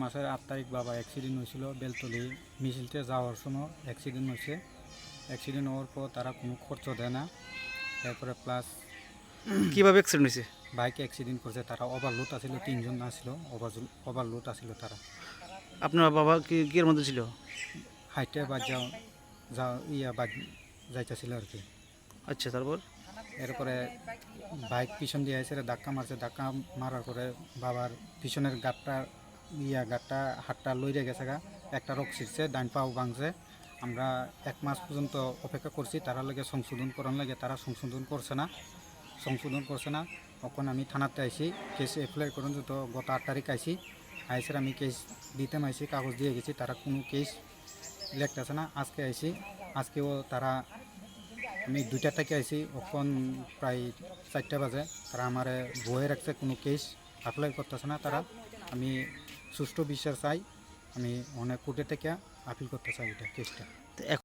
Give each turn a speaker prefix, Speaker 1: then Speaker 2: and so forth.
Speaker 1: মাসের আট তারিখ বাবা অ্যাক্সিডেন্ট হয়েছিল বেলতলি। মিছিলতে যাওয়ার সময় অ্যাক্সিডেন্ট হয়েছে। অ্যাক্সিডেন্ট হওয়ার পর তারা কোনো খরচ দেয় না। তারপরে প্লাস
Speaker 2: কীভাবে অ্যাক্সিডেন্ট হয়েছে?
Speaker 1: বাইকে অ্যাক্সিডেন্ট করছে তারা ওভারলোড আছিল তিনজন আসছিল ওভারলোড আসছিল তারা।
Speaker 2: আপনার বাবা কি কি মধ্যে ছিল?
Speaker 1: হাইটে বাদ যাও যা ইয়া বাদ যাইতেছিল আর কি।
Speaker 2: আচ্ছা তারপর?
Speaker 1: এরপরে বাইক পিছন দিয়ে এসে ধাক্কা মারছে ধাক্কা মারার পরে বাবার পিছনের গাটটা ইয়া গাটটা হাতটা লইরে গেছে গা। একটা রোগ ছিঁড়ছে ডাইন পাও ভাঙছে। আমরা এক মাস পর্যন্ত অপেক্ষা করছি তারা লাগে সংশোধন করার লাগে তারা সংশোধন করছে না। সংশোধন করছে না। তখন আমি থানাতে আইছি কেস এপ্লাই করুন যত গত আট তারিখ আইছি। আইসের আমি কেস দিতে আইছি কাগজ দিয়ে গেছি, তারা কোনো কেস লেখতেছে না। আজকে আইছি আজকেও তারা, আমি দুইটা থেকে আইছি ওখন প্রায় চারটা বাজে। তারা আমার বয়ে রাখছে, কোনো কেস অ্যাপ্লাই করতেছে না তারা। আমি সুষ্ঠু বিশ্বাস চাই। আমি অনেক কোর্টে থেকে আপিল করতে চাই এটা কেসটা।